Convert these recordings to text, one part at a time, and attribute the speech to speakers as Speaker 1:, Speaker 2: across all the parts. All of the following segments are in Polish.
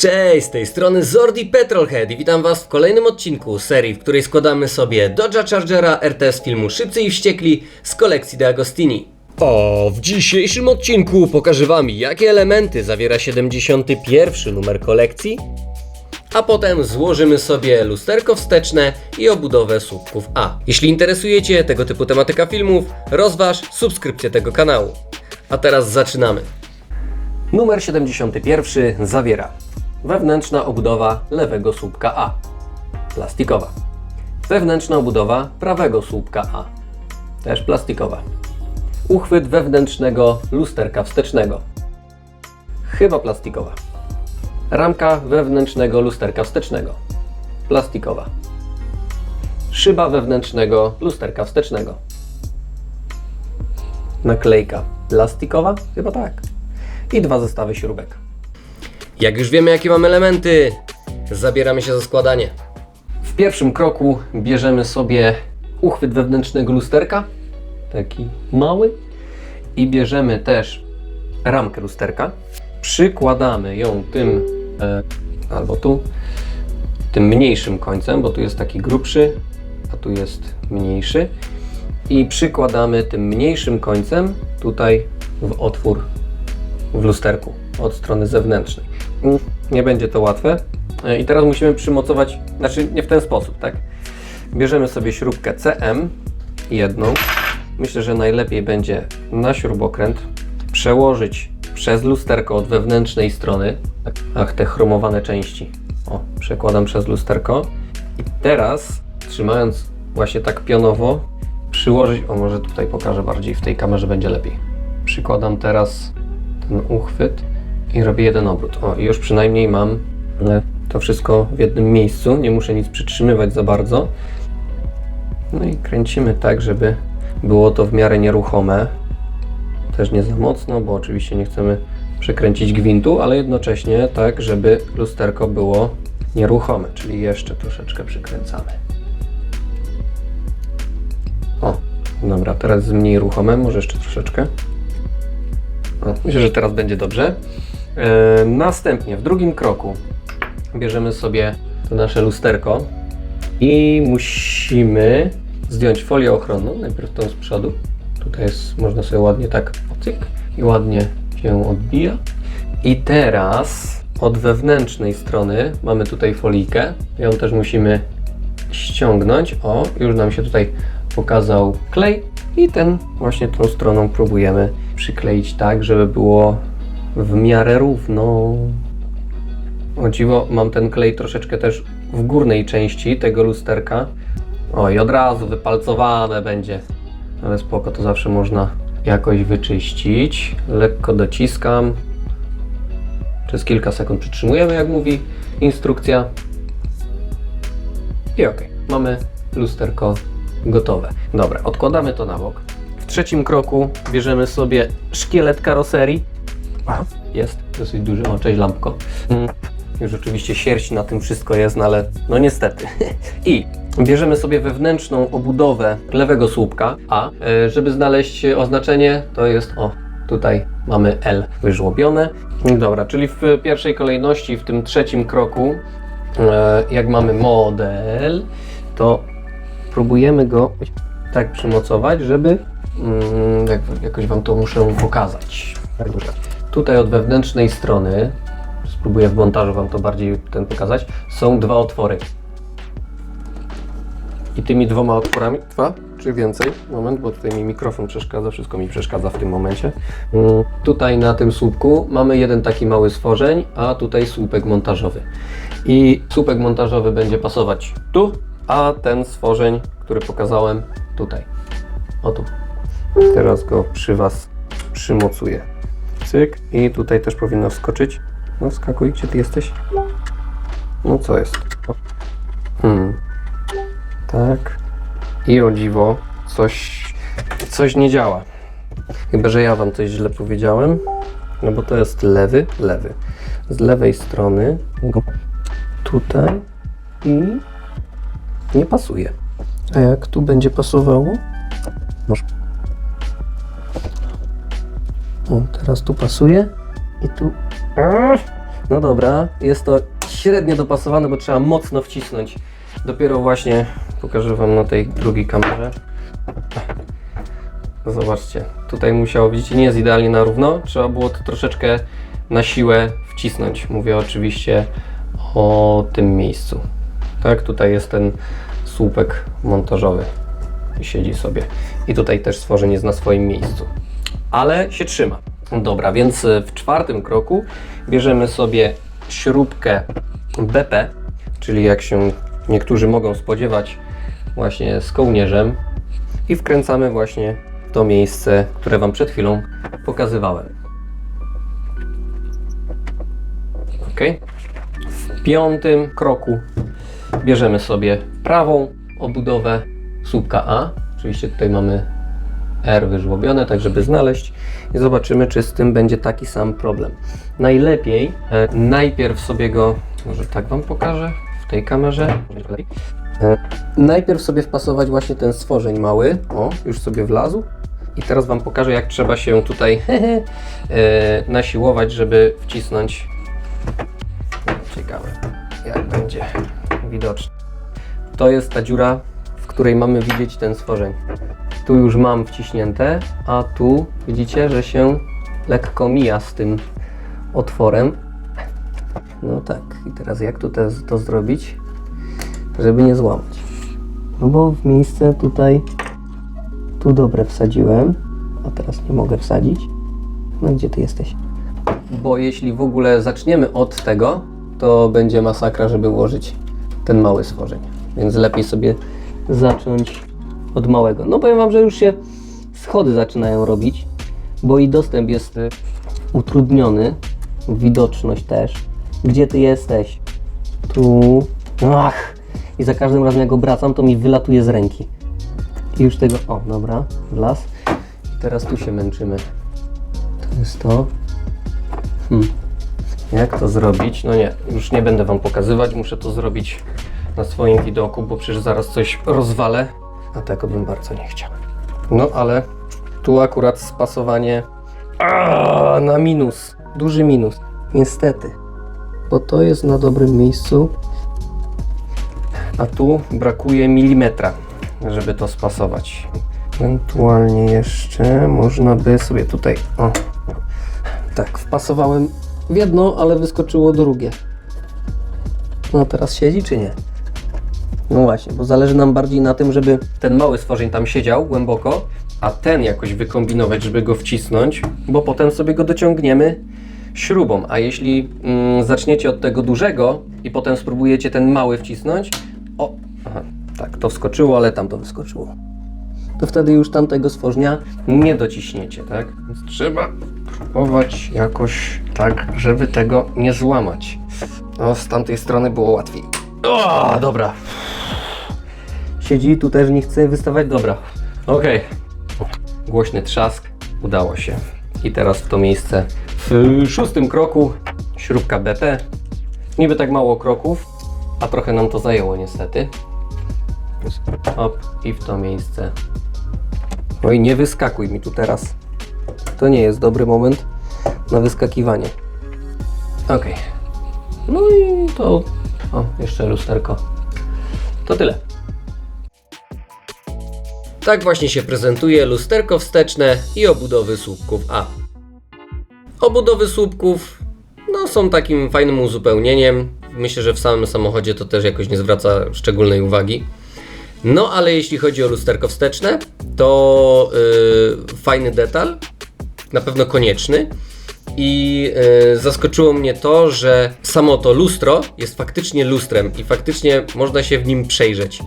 Speaker 1: Cześć, z tej strony Zordi Petrolhead i witam Was w kolejnym odcinku serii, w której składamy sobie Dodge'a Chargera RTS filmu Szybcy i Wściekli z kolekcji De Agostini. O, w dzisiejszym odcinku pokażę Wam, jakie elementy zawiera 71 numer kolekcji, a potem złożymy sobie lusterko wsteczne i obudowę słupków A. Jeśli interesujecie tego typu tematyka filmów, rozważ subskrypcję tego kanału. A teraz zaczynamy. Numer 71 zawiera wewnętrzna obudowa lewego słupka A, plastikowa. Wewnętrzna obudowa prawego słupka A, też plastikowa. Uchwyt wewnętrznego lusterka wstecznego, chyba plastikowa. Ramka wewnętrznego lusterka wstecznego, plastikowa. Szyba wewnętrznego lusterka wstecznego. Naklejka plastikowa? Chyba tak. I dwa zestawy śrubek. Jak już wiemy, jakie mamy elementy, zabieramy się za składanie. W pierwszym kroku bierzemy sobie uchwyt wewnętrznego lusterka, taki mały, i bierzemy też ramkę lusterka. Przykładamy ją tym e, albo tu, tym mniejszym końcem, bo tu jest taki grubszy, a tu jest mniejszy. I przykładamy tym mniejszym końcem tutaj w otwór w lusterku od strony zewnętrznej. Nie będzie to łatwe. E, I teraz musimy przymocować, znaczy nie w ten sposób, tak? Bierzemy sobie śrubkę CM, jedną. Myślę, że najlepiej będzie na śrubokręt przełożyć przez lusterko od wewnętrznej strony. Ach, te chromowane części. O, przekładam przez lusterko. I teraz, trzymając właśnie tak pionowo, przyłożyć, o może tutaj pokażę bardziej, w tej kamerze będzie lepiej. Przykładam teraz ten uchwyt i robię jeden obrót. O, i już przynajmniej mam e, to wszystko w jednym miejscu. Nie muszę nic przytrzymywać za bardzo. No i kręcimy tak, żeby było to w miarę nieruchome. Też nie za mocno, bo oczywiście nie chcemy przekręcić gwintu, ale jednocześnie tak, żeby lusterko było nieruchome, czyli jeszcze troszeczkę przykręcamy. O, dobra, teraz mniej ruchome, może jeszcze troszeczkę. O, myślę, że teraz będzie dobrze. E, następnie w drugim kroku bierzemy sobie to nasze lusterko i musimy zdjąć folię ochronną, najpierw tą z przodu. Tutaj jest, można sobie ładnie tak cyk i ładnie się odbija. I teraz od wewnętrznej strony mamy tutaj folijkę. Ją też musimy ściągnąć. O, już nam się tutaj pokazał klej i ten właśnie tą stroną próbujemy przykleić tak, żeby było w miarę równo. O dziwo, mam ten klej troszeczkę też w górnej części tego lusterka. O, i od razu wypalcowane będzie. Ale spoko, to zawsze można jakoś wyczyścić. Lekko dociskam. Przez kilka sekund przytrzymujemy, jak mówi instrukcja. I ok, mamy lusterko gotowe. Dobra, odkładamy to na bok. W trzecim kroku bierzemy sobie szkielet karoserii. Jest dosyć duży. O, cześć lampko. Mm. Już oczywiście sierść na tym wszystko jest, no ale no niestety. I bierzemy sobie wewnętrzną obudowę lewego słupka A. E, Żeby znaleźć oznaczenie, to jest o, tutaj mamy L wyżłobione. Dobra, czyli w pierwszej kolejności, w tym trzecim kroku, e, jak mamy model, to próbujemy go tak przymocować, żeby mm, jak, jakoś Wam to muszę pokazać. Tutaj od wewnętrznej strony, spróbuję w montażu Wam to bardziej ten pokazać, są dwa otwory. I tymi dwoma otworami, dwa czy więcej, moment, bo tutaj mi mikrofon przeszkadza, wszystko mi przeszkadza w tym momencie. Mm, Tutaj na tym słupku mamy jeden taki mały stworzeń, a tutaj słupek montażowy. I słupek montażowy będzie pasować tu, a ten stworzeń, który pokazałem, tutaj. O tu. Teraz go przy Was przymocuję. Cyk. I tutaj też powinno wskoczyć. No wskakuj, gdzie Ty jesteś? No co jest? Hmm. Tak. I o dziwo, coś, coś nie działa. Chyba, że ja Wam coś źle powiedziałem. No bo to jest lewy, lewy. Z lewej strony tutaj i nie pasuje. A jak tu będzie pasowało? Może. O, teraz tu pasuje i tu. No dobra, jest to średnio dopasowane, bo trzeba mocno wcisnąć. Dopiero właśnie pokażę Wam na tej drugiej kamerze. Zobaczcie, tutaj musiało, widzicie, nie jest idealnie na równo. Trzeba było to troszeczkę na siłę wcisnąć. Mówię oczywiście o tym miejscu. Tak, tutaj jest ten słupek montażowy. I siedzi sobie. I tutaj też stworzenie jest na swoim miejscu. Ale się trzyma. Dobra, więc y, w czwartym kroku bierzemy sobie śrubkę BP, czyli jak się niektórzy mogą spodziewać, właśnie z kołnierzem i wkręcamy właśnie to miejsce, które Wam przed chwilą pokazywałem. Ok. W piątym kroku bierzemy sobie prawą obudowę słupka A. Oczywiście tutaj mamy R wyżłobione, tak żeby znaleźć i zobaczymy, czy z tym będzie taki sam problem. Najlepiej e, najpierw sobie go, może tak Wam pokażę w tej kamerze. E, najpierw sobie wpasować właśnie ten stworzeń mały. O, już sobie wlazł. I teraz Wam pokażę, jak trzeba się tutaj e, nasiłować, żeby wcisnąć. Ciekawe, jak będzie widoczne. To jest ta dziura, w której mamy widzieć ten stworzeń. Tu już mam wciśnięte, a tu widzicie, że się lekko mija z tym otworem. No tak, i teraz jak tu te, to zrobić, żeby nie złamać? No bo w miejsce tutaj, tu dobre wsadziłem, a teraz nie mogę wsadzić. No gdzie ty jesteś? Bo jeśli w ogóle zaczniemy od tego, to będzie masakra, żeby ułożyć ten mały stworzeń. Więc lepiej sobie zacząć od małego. No powiem Wam, że już się schody zaczynają robić, bo i dostęp jest y, utrudniony, widoczność też. Gdzie Ty jesteś? Tu. Ach! I za każdym razem jak go wracam, to mi wylatuje z ręki. I już tego... O, dobra, wlaz. I teraz tu się męczymy. To jest to. Hmm. Jak to zrobić? No nie, już nie będę Wam pokazywać, muszę to zrobić na swoim widoku, bo przecież zaraz coś rozwalę, a tego bym bardzo nie chciał. No ale tu akurat spasowanie a, na minus, duży minus, niestety, bo to jest na dobrym miejscu, a tu brakuje milimetra, żeby to spasować. Ewentualnie jeszcze można by sobie tutaj, o, tak, wpasowałem w jedno, ale wyskoczyło drugie. No teraz siedzi czy nie? No właśnie, bo zależy nam bardziej na tym, żeby ten mały stworzeń tam siedział głęboko, a ten jakoś wykombinować, żeby go wcisnąć, bo potem sobie go dociągniemy śrubą. A jeśli mm, zaczniecie od tego dużego i potem spróbujecie ten mały wcisnąć, o, aha, tak, to wskoczyło, ale tam to wyskoczyło. To wtedy już tamtego stworzenia nie dociśniecie, tak? Więc trzeba próbować jakoś tak, żeby tego nie złamać. No, z tamtej strony było łatwiej. O, dobra. Siedzi, tu też nie chce wystawać, dobra. Okej. Głośny trzask, udało się. I teraz w to miejsce w szóstym kroku śrubka BP. Niby tak mało kroków, a trochę nam to zajęło niestety. Hop, i w to miejsce. Oj, nie wyskakuj mi tu teraz. To nie jest dobry moment na wyskakiwanie. Okej. No i to. O, jeszcze lusterko. To tyle. Tak właśnie się prezentuje lusterko wsteczne i obudowy słupków A. Obudowy słupków no, są takim fajnym uzupełnieniem. Myślę, że w samym samochodzie to też jakoś nie zwraca szczególnej uwagi. No, ale jeśli chodzi o lusterko wsteczne, to yy, fajny detal, na pewno konieczny. I yy, zaskoczyło mnie to, że samo to lustro jest faktycznie lustrem i faktycznie można się w nim przejrzeć,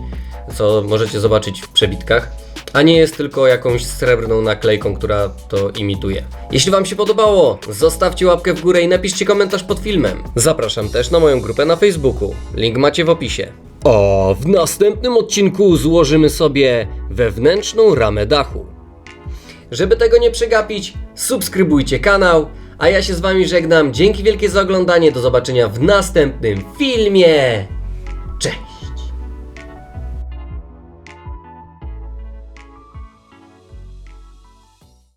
Speaker 1: co możecie zobaczyć w przebitkach, a nie jest tylko jakąś srebrną naklejką, która to imituje. Jeśli Wam się podobało, zostawcie łapkę w górę i napiszcie komentarz pod filmem. Zapraszam też na moją grupę na Facebooku. Link macie w opisie. O, w następnym odcinku złożymy sobie wewnętrzną ramę dachu. Żeby tego nie przegapić, subskrybujcie kanał, a ja się z Wami żegnam. Dzięki wielkie za oglądanie, do zobaczenia w następnym filmie.